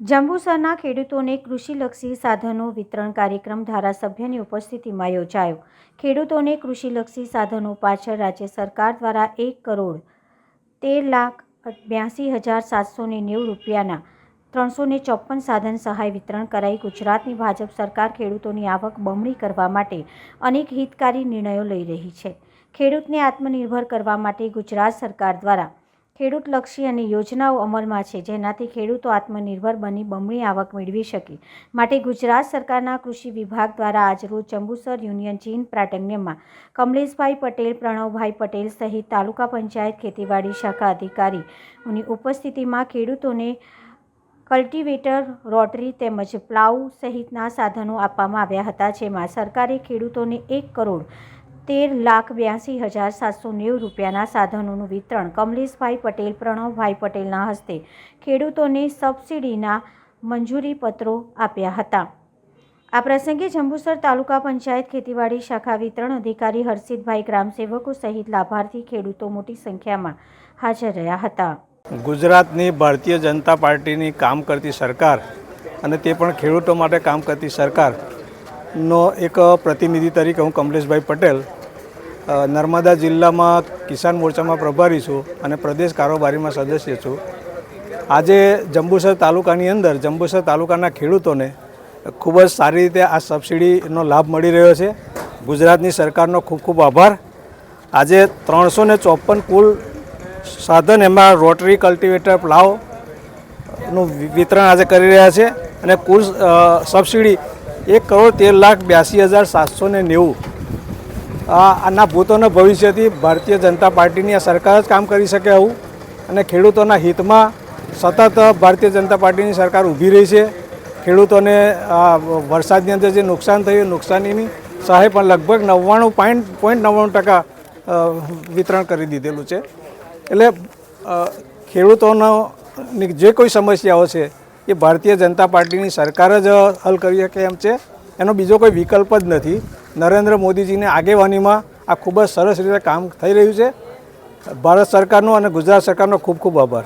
જંબુસરના ખેડૂતોને કૃષિલક્ષી સાધનો વિતરણ કાર્યક્રમ ધારાસભ્યની ઉપસ્થિતિમાં યોજાયો. ખેડૂતોને કૃષિલક્ષી સાધનો પાછળ રાજ્ય સરકાર દ્વારા એક કરોડ તેર લાખ બ્યાસી હજાર સાતસો ને નેવું રૂપિયાના ત્રણસો ને ચોપન સાધન સહાય વિતરણ કરાઈ ગુજરાતની ભાજપ સરકાર ખેડૂતોની આવક બમણી કરવા માટે અનેક હિતકારી નિર્ણયો લઈ રહી છે. ખેડૂતને આત્મનિર્ભર કરવા માટે ગુજરાત સરકાર દ્વારા ખેડૂતલક્ષી અને યોજનાઓ અમલમાં છે, જેનાથી ખેડૂતો આત્મનિર્ભર બની બમણી આવક મેળવી શકે. માટે ગુજરાત સરકારના કૃષિ વિભાગ દ્વારા આજરોજ જંબુસર યુનિયન ચીન પ્રાટન્યમાં કમલેશભાઈ પટેલ, પ્રણવભાઈ પટેલ સહિત તાલુકા પંચાયત ખેતીવાડી શાખા અધિકારીઓની ઉપસ્થિતિમાં ખેડૂતોને કલ્ટિવેટર, રોટરી તેમજ પ્લાઉ સહિતના સાધનો આપવામાં આવ્યા હતા, જેમાં સરકારે ખેડૂતોને એક કરોડ તેર લાખ બ્યાસી હજાર સાતસો નેવું રૂપિયાના સાધનોનું વિતરણ. કમલેશભાઈ પટેલ, પ્રણવભાઈ પટેલના હસ્તે ખેડૂતોને સબસિડીના મંજૂરી પત્રો આપ્યા હતા. આ પ્રસંગે જંબુસર તાલુકા પંચાયત ખેતીવાડી શાખા વિતરણ અધિકારી હર્ષિતભાઈ ગ્રામસેવકો સહિત લાભાર્થી ખેડૂતો મોટી સંખ્યામાં હાજર રહ્યા હતા. ગુજરાતની ભારતીય જનતા પાર્ટીની કામ કરતી સરકાર અને તે પણ ખેડૂતો માટે કામ કરતી સરકારનો એક પ્રતિનિધિ તરીકે હું કમલેશભાઈ પટેલ નર્મદા જિલ્લામાં કિસાન મોરચામાં પ્રભારી છું અને પ્રદેશ કારોબારીમાં સદસ્ય છું. આજે જંબુસર તાલુકાની અંદર, જંબુસર તાલુકાના ખેડૂતોને ખૂબ જ સારી રીતે આ સબસિડીનો લાભ મળી રહ્યો છે. ગુજરાતની સરકારનો ખૂબ ખૂબ આભાર. આજે ત્રણસો ને ચોપન કુલ સાધન એમાં રોટરી કલ્ટિવેટર પ્લાવનું વિતરણ આજે કરી રહ્યા છે અને કુલ સબસિડી એક કરોડ તેર લાખ બ્યાસી હજાર સાતસો ને નેવું આના ભૂતોના ભવિષ્યથી ભારતીય જનતા પાર્ટીની આ સરકાર જ કામ કરી શકે આવું. અને ખેડૂતોના હિતમાં સતત ભારતીય જનતા પાર્ટીની સરકાર ઊભી રહી છે. ખેડૂતોને વરસાદની અંદર જે નુકસાન થયું નુકસાનીની સહાય પણ લગભગ નવ્વાણું પોઈન્ટ પોઈન્ટ નવ્વાણું ટકા વિતરણ કરી દીધેલું છે. એટલે ખેડૂતોનો જે કોઈ સમસ્યાઓ છે, એ ભારતીય જનતા પાર્ટીની સરકાર જ હલ કરી શકે એમ છે. એનો બીજો કોઈ વિકલ્પ જ નથી. નરેન્દ્ર મોદીજીની આગેવાનીમાં આ ખૂબ જ સરસ રીતે કામ થઈ રહ્યું છે. ભારત સરકારનો અને ગુજરાત સરકારનો ખૂબ ખૂબ આભાર.